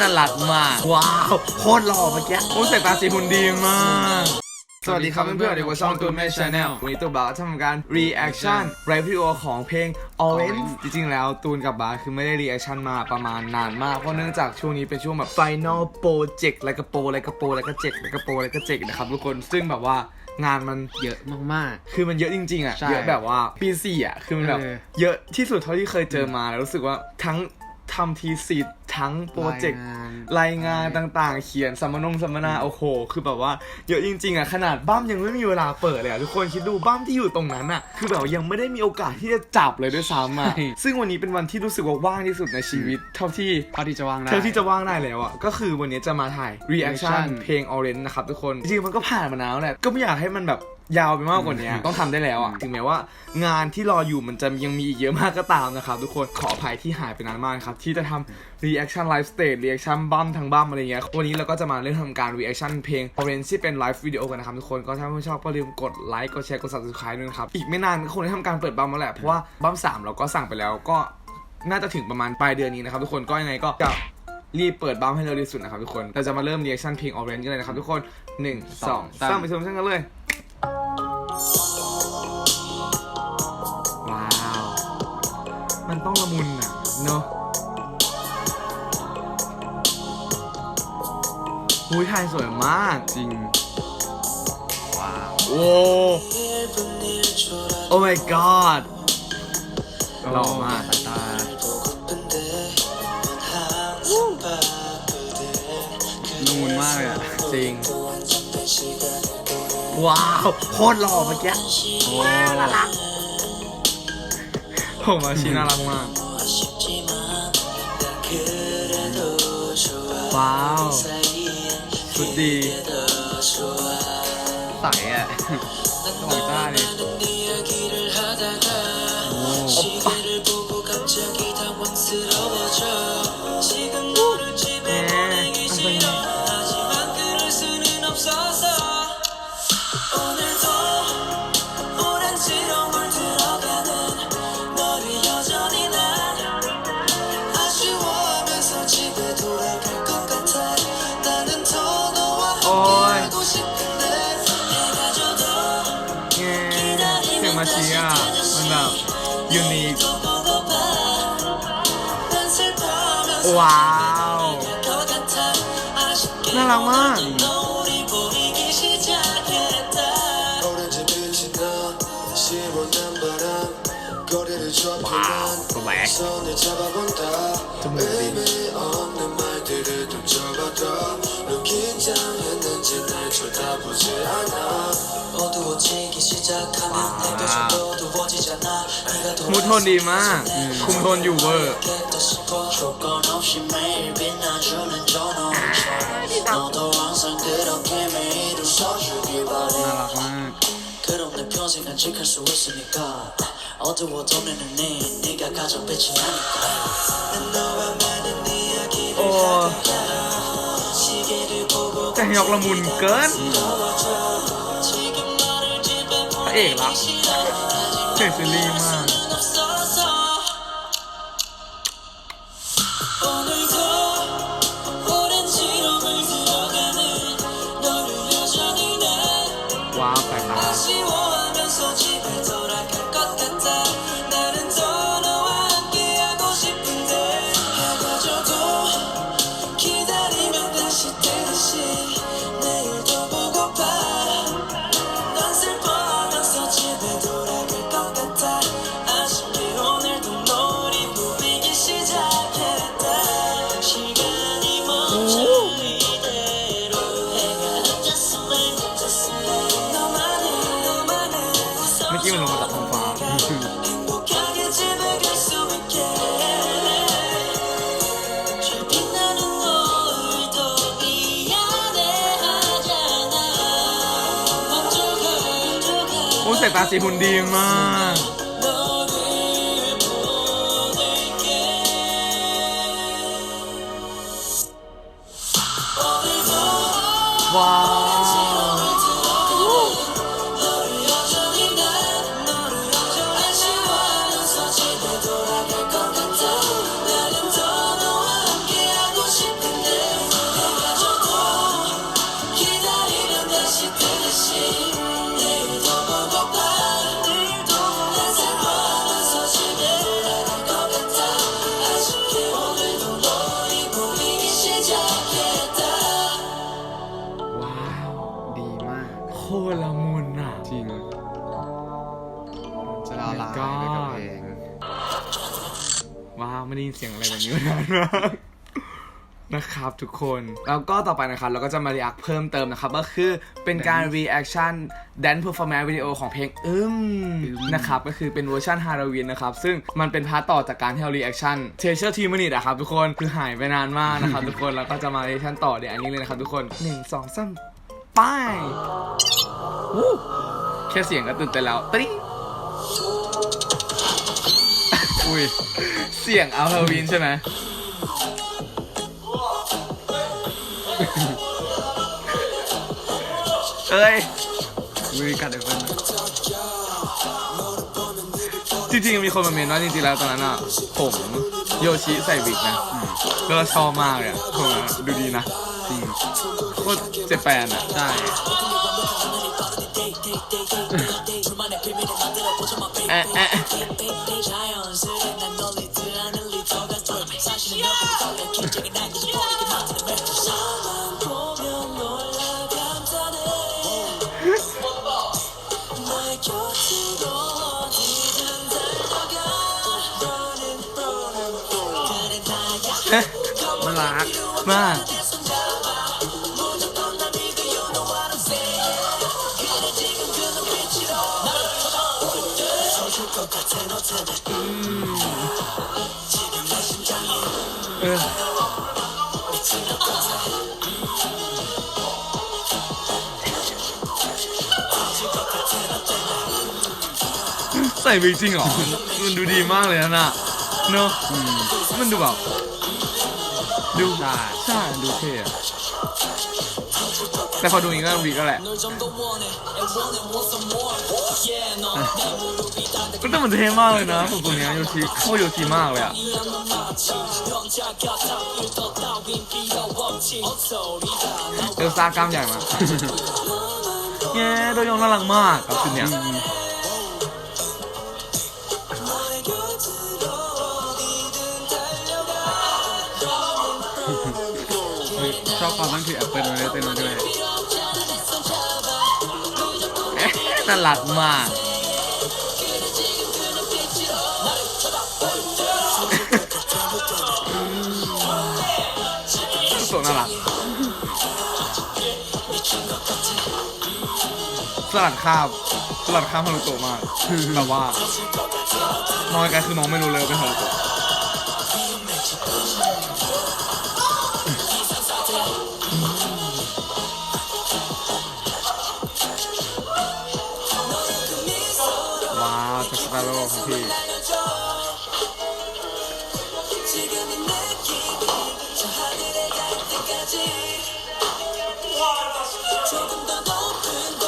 น่ารักมาก ว้าวโคตรหล่อเมื่อกี้โอ้สายตาสีหุ่นดีมาก สวัสดีครับเพื่อนๆเด็กว่าช่องตูนแม่ชาแนลวันนี้ตัวบาสทำการ reaction ไรวิดีโอของเพลง Orange จริงๆแล้วตูนกับบาสคือไม่ได้ reaction มาประมาณนานมาก เพราะเนื่องจากช่วงนี้เป็นช่วงแบบ final project อะไรกระโปรอะไรกระโปรอะไรกระเจกอะไรกระโปรอะไรกระเจกนะครับทุกคนซึ่งแบบว่างานมัน เยอะมาก คือมันเยอะจริงๆอะ ใช่เยอะแบบว่าปีสี่อะ คือมันแบบเออเยอะที่สุดเท่าที่เคยเจอมา แล้วรู้สึกว่าทั้ง ทำทีสิทธ์ทั้งๆโปรเจกต์ายงานรายงานต่างๆ เขียนสัมมนงสัมมนาโอ้โห คือแบบว่าเยอะจริง ๆอะขนาดบ้ามยังไม่มีเวลาเปิดเลยอะทุกคนคิดดูบ้ามที่อยู่ตรงนั้นอะ คือแบบยังไม่ได้มีโอกาสที่จะจับเลยด้วยซ้ำอะใช่ซึ่งวันนี้เป็นวันที่รู้สึกว่าว่างที่สุดในชีวิต เท่าที่เท่าที่จะวางได้เท่าที่จะว่างได้แล้วอะก็คือวันนี้จะมาถ่าย reaction reaction เพลง Orange นะครับทุกคนจริงๆมันก็ผ่านมานานแล้วแหละก็ไม่อยากให้มันแบบ ยาวไปมากกว่านี้ต้องทำได้แล้วอะถึงแม้ว่า งานที่รออยู่มันจะยังมีอีกเยอะมากก็ตามนะครับทุกคนขออภัยที่หายไปนานมากนะครับที่จะทำ reaction live stage reaction บัมทั้งบัมอะไรเงี้ยวันนี้เราก็จะมาเริ่มทำการ reaction เพลง Orange ที่เป็น live video กันนะครับทุกคนก็ถ้าไม่ชอบก็ลืมกดไลค์กดแชร์กด subscribe ด้วยนะครับอีกไม่นานก็คงได้ทำการเปิดบัมแล้วแหละเพราะว่าบัมสามเราก็สั่งไปแล้วก็น่าจะถึงประมาณปลายเดือนนี้นะครับทุกคนก็ยังไงก็จะรีบเปิดบัมให้เร็วที่สุดนะครับทุกคนเราจะมาเริ่ม reaction เพลง Orange กันเลยนะครับทุกคน1สอง2สาม3ไปชมกันเลย อุ้ยถ่ายสวยมากจริง ว้าวโอ้โอ้ my god หล่อมากสายตานูนมากเลยอะจริง ว้าวโคตรหล่อเมื่อกี้โอ้ผมอาชีน่ารักมากว้าว สุดดีใสอะตองจ้าเลย ยูนิคว้าวน่ารักมากว้าวสแวกจมูกดีมูมูทท มูดโทนดีมาก คุมโทนอยู่เวอร์น่ารักมากโอ้แต่ยอกละมุนเกิน เอกละเอกซีรีส์มากว้าวไป แตตาสีหุ่นดีมาก ว้าว ได้ยินเสียงอะไรแบบนี้มานานมากนะครับทุกคนแล้วก็ต่อไปนะครับเราก็จะมา react เพิ่มเติมนะครับ ก็คือเป็นการ reaction dance performance video ของเพลงอึมนะครับ ก็คือเป็นเวอร์ชันฮาโลวีนนะครับ ซึ่งมันเป็นพาร์ทต่อจากการที่เรา reaction t e a s u r e Team Minute อะครับทุกคนคือหายไปนานมากนะครับ ทุกคนแล้วก็จะมา reaction ต่อเดี๋ยวอันนี้เลยนะครับทุกคน 1 2 3ไปวู้แค่เสียงก็ตื่นเต้นแล้วติ๊งอุ้ย เสียงเอาฮาโลวีนใช่ไหมเอ้ยอุ้ยกัดเอฟเฟิลจริงๆมีคนมาเมนว่าจริงๆแล้วตอนนั้นอะผมโยชิใส่วิกนะก็ชอบมากเลยอะผมว่าดูดีนะจริงโคตรเจแปนอะ ใช่แอะแอะ มันรักมากเออ ส่วิกจริงเหรอ มันดูดีมากเลยนะน่ะเนอะมันดูแบบ ดูใช่ใช่ดูเท่อะแต่พอดูนี้ก็วีก็แหละแต่มันเท่มากเลยนะของตัวเนี้ยโยชิโคตรโยชิมากเลยอะเอลซ่ากล้ามใหญ่มากเย้โดยองน่ารักมากครับชุดเนี้ย ชอบความตั้งถือแอปเปิลมาด้วยเต้นมาด้วยน่ารักมากสวยน่ารักสลัดคาบสลัดคาบฮารุโตะมากแบบว่ามองไกลคือมองไม่รู้เลยว่าเป็นฮารุโตะ 조금 더 높은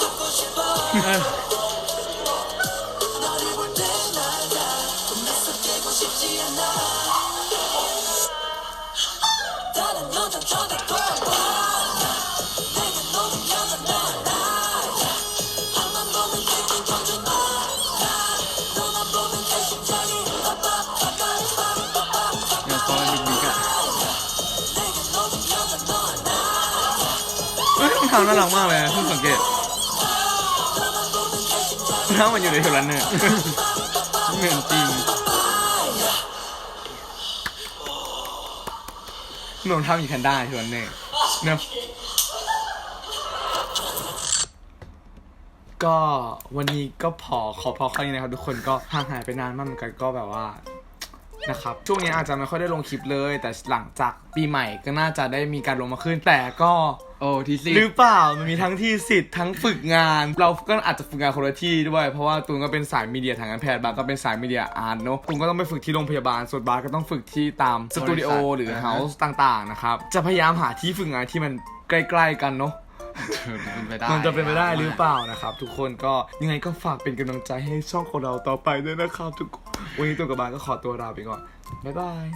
높고 싶어. 네. เฮ้ยรองน่ารักมากเลยนะเพิ่งสังเกตรองเท้ามันอยู่ในเทเลนเนอร์เหมือนจริงเหมือนทำอยู่แพนด้าเทเลนเนอร์เนอะก็วันนี้ก็พอขอพอแค่นี้นะครับทุกคนก็ห่างหายไปนานมากเหมือนกันก็แบบว่า นะครับ ช่วงนี้อาจจะไม่ค่อยได้ลงคลิปเลย แต่หลังจากปีใหม่ก็น่าจะได้มีการลงมาขึ้น แต่ก็โอ้ทีซีหรือเปล่ามันมีทั้งที่สิทธิ์ทั้งฝึกงาน เราก็อาจจะฝึกงานคนละที่ด้วย เพราะว่าตูนก็เป็นสายมีเดียทางการแพทย์บาสก็เป็นสายมีเดียอาร์ตเนอะตูนก็ต้องไปฝึกที่โรงพยาบาลส่วนบาสก็ต้องฝึกที่ตามสตูดิโอหรือเฮาส์ต่างๆนะครับจะพยายามหาที่ฝึกงานที่มันใกล้ๆกันเนาะเป็นไปได้มันจะเป็นไปได้หรือเปล่านะครับ ทุกคนก็ยังไงก็ฝากเป็นกำลังใจให้ช่องของเราต่อไปด้วยนะครับทุกคน วันนี้ตัวกับบาลก็ขอตัวลาไปก่อนบ๊ายบาย